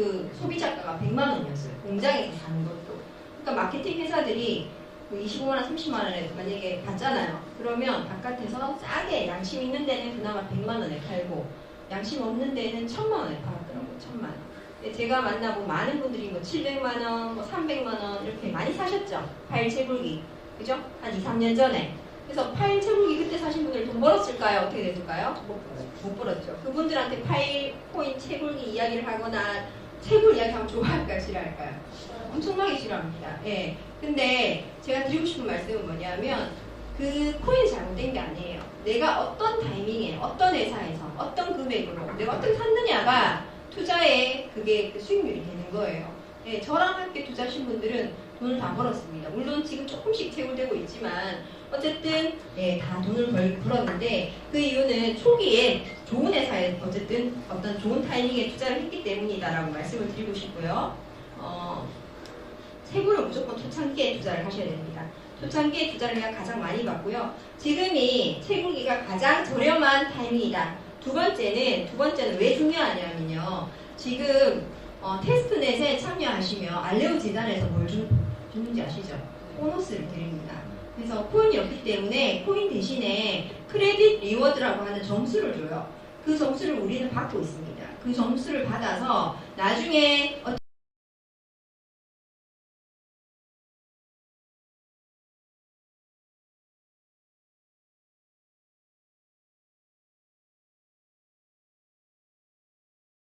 그 소비자가가 100만 원이었어요. 공장에서 사는 것도. 그러니까 마케팅 회사들이 그 25만 원, 30만 원에 만약에 받잖아요. 그러면 바깥에서 싸게 양심 있는 데는 그나마 100만 원에 팔고 양심 없는 데는 1000만 원에 팔았더라고요. 1000만 원. 제가 만나본 많은 분들이 뭐 700만 원, 뭐 300만 원 이렇게 많이 사셨죠. 파일 채굴기. 그죠? 한 2, 3년 전에. 그래서 파일 채굴기 그때 사신 분들 돈 벌었을까요? 어떻게 됐을까요? 못 벌었죠. 그분들한테 파일 코인 채굴기 이야기를 하거나 채굴 이야기하면 좋아할까요? 싫어할까요? 엄청나게 싫어합니다. 예. 근데 제가 드리고 싶은 말씀은 뭐냐면 그 코인이 잘못된 게 아니에요. 내가 어떤 타이밍에 어떤 회사에서 어떤 금액으로 내가 어떻게 샀느냐가 투자에 그게 그 수익률이 되는 거예요. 예, 저랑 함께 투자하신 분들은 돈을 다 벌었습니다. 물론 지금 조금씩 채굴되고 있지만 어쨌든 예, 다 돈을 벌, 벌었는데 그 이유는 초기에 좋은 회사에 어쨌든 어떤 좋은 타이밍에 투자를 했기 때문이다라고 말씀을 드리고 싶고요. 어, 세금을 무조건 초창기에 투자를 하셔야 됩니다. 초창기에 투자를 해야 가장 많이 받고요. 지금이 채굴기가 가장 저렴한 타이밍이다. 두 번째는 두 번째는 왜 중요하냐면요. 지금 어, 테스트넷에 참여하시면 알레오 재단에서 뭘 주, 주는지 아시죠? 보너스를 드립니다. 그래서 코인이 없기 때문에 코인 대신에 크레딧 리워드라고 하는 점수를 줘요. 그 점수를 우리는 받고 있습니다. 그 점수를 받아서 나중에 어떤